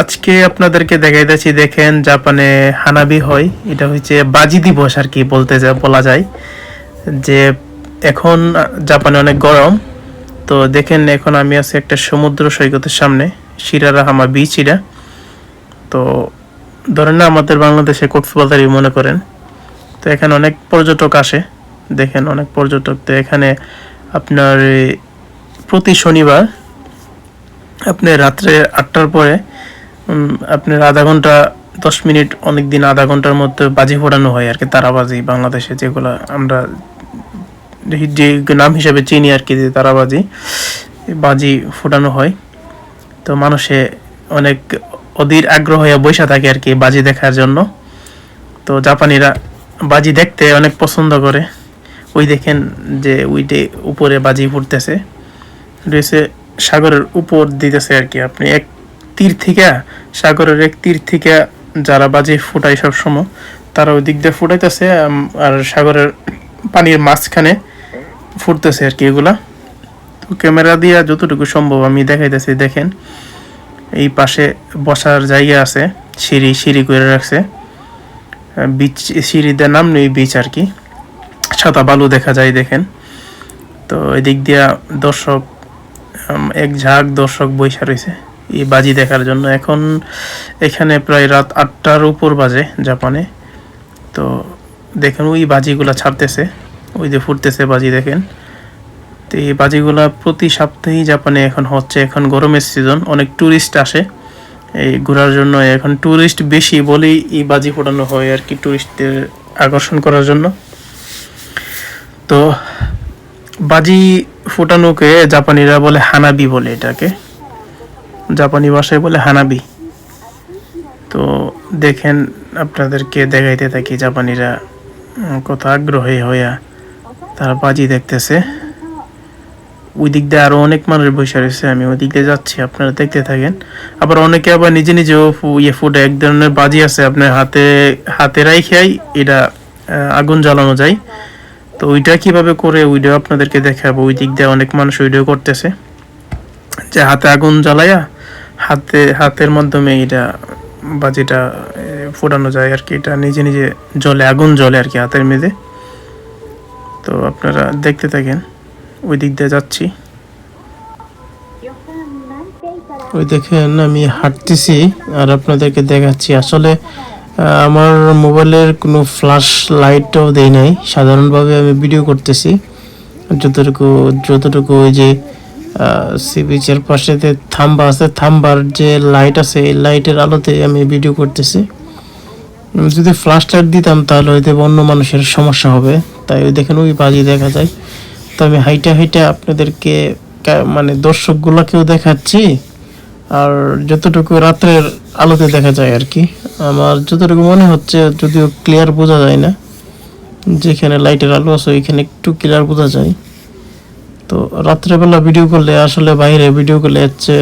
আজকে আপনাদেরকে দেখাইতেছি, দেখেন জাপানে হানাবি হয়। এটা হচ্ছে বাজি দিবস আর কি বলতে যা বলা যায়। যে এখন জাপানে অনেক গরম, তো দেখেন এখন আমি আছি একটা সমুদ্র সৈকতের সামনে শিরারাহামা বিচ এটা। তো ধরেন না আমাদের বাংলাদেশে কক্সবাজারই মনে করেন, তো এখানে অনেক পর্যটক আসে। দেখেন অনেক পর্যটক, তো এখানে আপনার, প্রতি শনিবার, আপনি রাত্রে আটটার পরে আপনার আধা ঘণ্টা, দশ মিনিট অনেক দিন আধা ঘণ্টার মধ্যে বাজি ফোটানো হয় আর কি, তারাবাজি বাংলাদেশে যেগুলো আমরা যে নাম হিসাবে চিনি আর কি, যে তারাবাজি বাজি ফোটানো হয়। তো মানুষে অনেক অধীর আগ্রহ হয়ে বসে থাকে আর কি, বাজি দেখার জন্য। তো জাপানিরা বাজি দেখতে অনেক পছন্দ করে। ওই দেখেন যে উইটে উপরে বাজি ফুটতেছে। রয়েছে সাগরের উপর দিতেছে আর কি, আপনি এক তীর থেকে, সাগরের এক তীর থেকে যারা বাজে ফুটায় সব সময় তারা ওই দিক দিয়ে ফুটাইতেছে আর সাগরের পানির মাঝখানে ফুটতেছে আর কি এগুলা। তো ক্যামেরা দিয়ে যতটুকু সম্ভব আমি দেখাইতেছি, দেখেন। এই পাশে বসার জায়গা আছে, সিঁড়ি সিঁড়ি করে রাখছে। বিচ সিঁড়িদের নাম নেই বিচ আর কি। সাদা বালু দেখা যায়, দেখেন। তো এদিক দিয়া দর্শক এক ঝাঁক দর্শক বৈশা রয়েছে বাজি দেখার জন্য। এখন এখানে প্রায় রাত আটটার উপর বাজে জাপানে। তো দেখেন, ওই বাজিগুলা ছাড়তেছে। ওই যে ফুটতেছে বাজি, দেখেন। তো এই বাজিগুলা প্রতি সপ্তাহেই জাপানে এখন হচ্ছে। এখন গরমের সিজন অনেক ট্যুরিস্ট আসে। এই ঘোরার জন্য এখন ট্যুরিস্ট বেশি বলেই এই বাজি ফোটানো হয় আর কি ট্যুরিস্টদের আকর্ষণ করার জন্য। তো বাজি ফোটানোকে জাপানিরা বলে হানাবি বলে এটাকে। জাপানি ভাষায় বলে হানাবি। তো দেখেন আপনাদেরকে দেখাইতে থাকি জাপানিরা কত আগ্রহী হইয়া তারা বাজি দেখতেছে। ওই দিক দিয়ে আরও অনেক মানুষ বসে রয়েছে, আমি ওই দিক দিয়ে যাচ্ছি, আপনারা দেখতে থাকেন। আবার অনেকে আবার নিজে নিজেও ইয়ে ফুটে, এক ধরনের বাজি আছে আপনার হাতে হাতে রাইখাই এটা আগুন জ্বালানো যায়। তো ওইটা কীভাবে করে ওইটাও আপনাদেরকে দেখাবো ওই দিক দিয়ে অনেক মানুষ ওইটাও করতেছে। যে হাতে আগুন জ্বালায়া হাতে হাতের মাধ্যমে এটা বাজিটা এ, ফোটানো যায় আর কি এটা নিজে নিজে জলে আগুন জ্বলে আর কি হাতের মেঝে। তো আপনারা দেখতে থাকেন ওই দিক দিয়ে যাচ্ছি। ওই দেখেন আমি হাঁটতেছি আর আপনাদেরকে দেখাচ্ছি। আসলে আমার মোবাইলের কোনো ফ্ল্যাশ লাইটটাও দেই নাই। সাধারণভাবে আমি ভিডিও করতেছি। যতটুকু যতটুকু ওই যে সি বিচের পাশে যে থাম্বা আছে, থাম্বার যে লাইট আছে, এই লাইটের আলোতে আমি ভিডিও করতেছি। যদি ফ্ল্যাশ লাইট দিতাম, তাহলে হয়তো অন্য মানুষের সমস্যা হবে। তাই ওই দেখেন, ওই বাজি দেখা যায়। তো আমি হাইটা হাইটা আপনাদেরকে মানে দর্শকগুলোকেও দেখাচ্ছি। আর যতটুকু রাত্রের আলোতে দেখা যায় আর কি। আমার যতটুকু মনে হচ্ছে, যদিও ক্লিয়ার বোঝা যায় না। যেখানে লাইটের আলো আছে, ওইখানে একটু ক্লিয়ার বোঝা যায়। তো রাত্রেবেলা ভিডিও করলে, আসলে বাইরে ভিডিও করলে হচ্ছে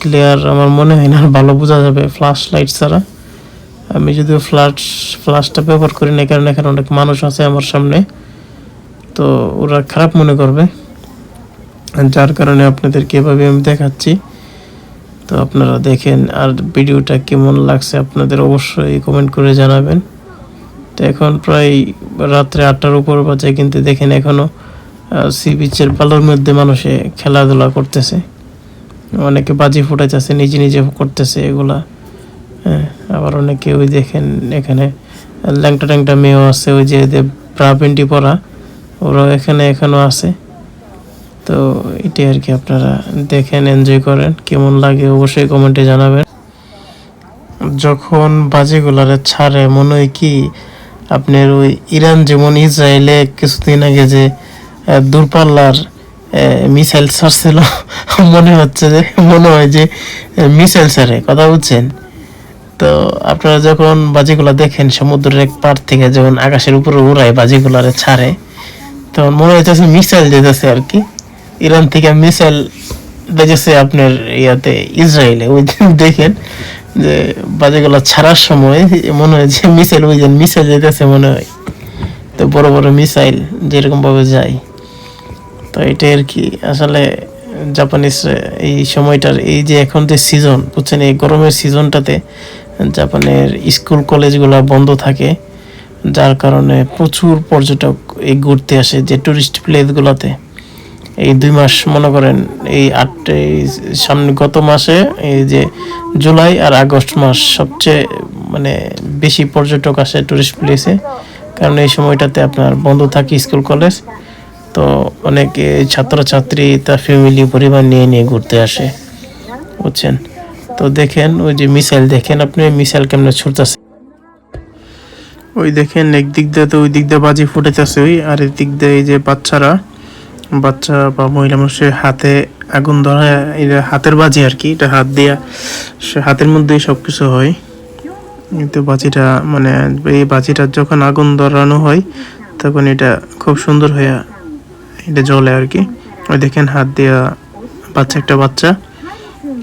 ক্লিয়ার আমার মনে হয় না ভালো বোঝা যাবে ফ্ল্যাশ লাইট ছাড়া। আমি যদিও ফ্ল্যাশ ফ্ল্যাশটা ব্যবহার করি না কারণ এখানে অনেক মানুষ আছে আমার সামনে। তো ওরা খারাপ মনে করবে। যার কারণে আপনাদেরকে এভাবে আমি দেখাচ্ছি। তো আপনারা দেখেন, আর ভিডিওটা কেমন লাগছে আপনাদের অবশ্যই কমেন্ট করে জানাবেন। তো এখন প্রায় রাত্রে আটটার উপর বাজে, কিন্তু দেখেন এখনও সি বিচের বালুর মধ্যে মানুষে খেলাধুলা করতেছে। অনেকে বাজি ফুটাইতেছে, নিজে নিজে করতেছে এগুলা। হ্যাঁ আবার অনেকে ওই দেখেন এখানে ল্যাংটা ট্যাংটা মেয়েও আছে, ওই যে ব্রা প্যান্টি পরা, ওরাও এখানে এখানেও আছে। তো এটাই আর কি আপনারা দেখেন এনজয় করেন, কেমন লাগে অবশ্যই কমেন্টে জানাবেন। যখন বাজিগুলারে ছাড়ে, মনে হয় কি আপনার ওই ইরান যেমন ইসরায়েলে কিছুদিন আগে যে দূরপাল্লার মিসাইল ছাড়ছিল। মনে হচ্ছে যে, মনে হয় যে মিসাইল ছাড়ে কথা বুঝছেন? তো আপনারা যখন বাজিগুলা দেখেন, সমুদ্রের এক পার থেকে যখন আকাশের উপরে উড়ায় বাজিগুলারে ছাড়ে, তখন মনে হইতেছে মিসাইল যেতেছে আর কি। ইরান থেকে মিসাইল বেজেছে আপনার ইয়াতে ইসরায়েলে। ওই দেখেন যে, বাজেগুলো ছাড়ার সময় মনে হয় যে, মিসাইল, ওই যে মিসাইল যেতেছে মনে হয়। তো বড় বড় মিসাইল যেরকম ভাবে যায়। তো এটাই আর কি। আসলে জাপানিজ এই সময়টার এই যে এখন যে সিজন বুঝছেন? এই গরমের সিজনটাতে জাপানের স্কুল কলেজগুলো বন্ধ থাকে, যার কারণে প্রচুর পর্যটক এই ঘুরতে আসে যে টুরিস্ট প্লেসগুলোতে এই দুই মাস, মনে করেন, এই আট, এই সামনে গত মাসে এই যে জুলাই আর আগস্ট মাস সবচেয়ে মানে বেশি পর্যটক আসে টুরিস্ট প্লেসে কারণ এই সময়টাতে আপনার বন্ধ থাকে স্কুল কলেজ তো অনেকে ছাত্রছাত্রী তার ফ্যামিলি পরিবার নিয়ে নিয়ে ঘুরতে আসে, বুঝছেন? তো দেখেন, ওই যে মিসাইল, দেখেন আপনি মিসাইল কেমনে ছুটতেছে? ওই দেখেন, এক দিক দিয়ে তো ওই দিক দিয়ে বাজি ফুটেতেছে ওই, আর দিক দিয়ে এই যে বাচ্চারা, বাচ্চা বা মহিলা মানুষের হাতে আগুন ধরা এটা হাতের বাজি আর কি, এটা হাত দিয়া, সে হাতের মধ্যেই সব কিছু হয়। কিন্তু বাজিটা মানে এই বাজিটা যখন আগুন ধরানো হয়, তখন এটা খুব সুন্দর হয়ে এটা জলে আর কি। ওই দেখেন হাত দিয়া বাচ্চা একটা বাচ্চা।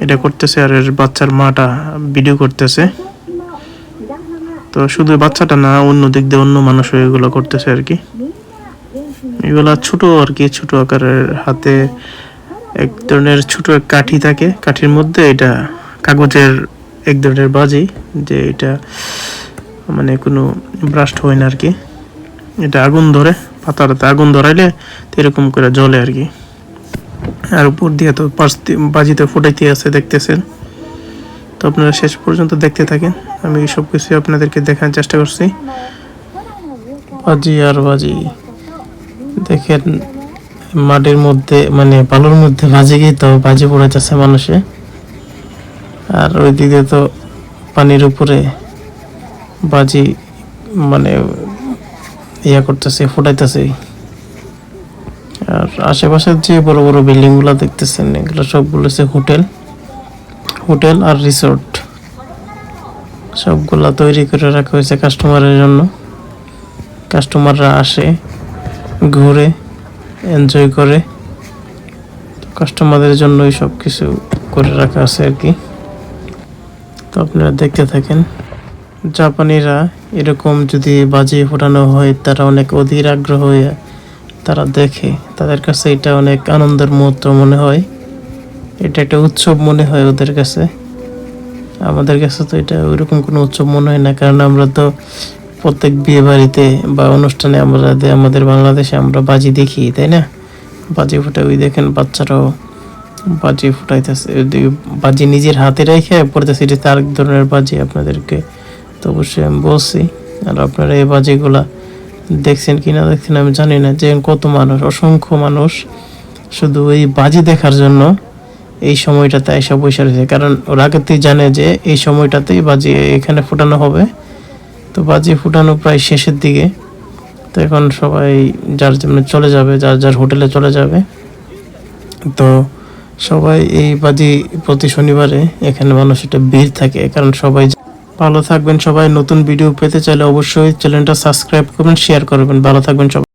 এটা করতেছে আর এর বাচ্চার মাটা ভিডিও করতেছে। তো শুধু বাচ্চাটা না, অন্য দিক দিয়ে অন্য মানুষ এগুলো করতেছে আর কি। এগুলা ছোট আর কি, ছোট আকারের হাতে এক ধরনের ছোট কাঠি থাকে। কাঠির মধ্যে এটা কাগজের এক ধরনের বাজি, যে এটা মানে কোনো ব্রাস্ট হয় না আর কি। এটা আগুন ধরে। পাতাটাতে আগুন ধরাইলে এরকম করে জ্বলে আর কি। আর উপর দিয়ে তো বাজিতে ফুটাইতে আছে, দেখতেছেন? তো আপনারা শেষ পর্যন্ত দেখতে থাকেন। আমি সব কিছু আপনাদেরকে দেখানোর চেষ্টা করছি। বাজি আর বাজি। দেখেন, মাটির মধ্যে মানে বালুর মধ্যে ভাজি গিয়ে তো বাজি পড়াইতেছে মানুষে। আর ওই দিকে তো পানির উপরে বাজি মানে ইয়া করতেছে, ফুটাইতেছে। আর আশেপাশের যে বড় বড় বিল্ডিংগুলো দেখতেছেন, এগুলো সবগুলো হচ্ছে হোটেল। হোটেল আর রিসোর্ট। সবগুলা তৈরি করে রাখা হয়েছে কাস্টমারের জন্য। কাস্টমাররা আসে, ঘুরে, এনজয় করে। কাস্টমারদের জন্যই সব কিছু করে রাখা আছে আর কি। তো আপনারা দেখতে থাকেন, জাপানিরা এরকম যদি বাজি ফোটানো হয়, তারা অনেক অধীর আগ্রহ হয়ে তারা দেখে। তাদের কাছে এটা অনেক আনন্দের মুহূর্ত মনে হয়। এটা একটা উৎসব মনে হয় ওদের কাছে। আমাদের কাছে তো এটা ওইরকম কোনো উৎসব মনে হয় না, কারণ আমরা তো প্রত্যেক বিয়ে বাড়িতে বা অনুষ্ঠানে আমরা আমাদের বাংলাদেশে আমরা বাজি দেখি, তাই না? বাজি ফুটাই, ওই দেখেন বাচ্চারাও বাজি ফুটাইতেছে। বাজি নিজের হাতে রেখে পড়তেছে, এটা তার ধরনের বাজি আপনাদেরকে তো অবশ্যই আমি বলছি, আর আপনারা এই বাজিগুলা দেখছেন কি না দেখছেন আমি জানি না, যে কত মানুষ, অসংখ্য মানুষ শুধু এই বাজি দেখার জন্য এই সময়টাতে এসে বসে রয়েছে। কারণ ওরা আগেতেই জানে যে এই সময়টাতেই বাজি এখানে ফুটানো হবে। তো বাজি ফুটানো প্রায় শেষের দিকে। তো এখন সবাই যার যেমন চলে যাবে, যার যার হোটেলে চলে যাবে। তো সবাই এই বাজি প্রতি শনিবারে এখানে মানুষ একটা ভিড় থাকে, কারণ সবাই ভালো থাকবেন সবাই। নতুন ভিডিও পেতে চাইলে অবশ্যই চ্যানেলটা সাবস্ক্রাইব করবেন শেয়ার করবেন। ভালো থাকবেন সবাই।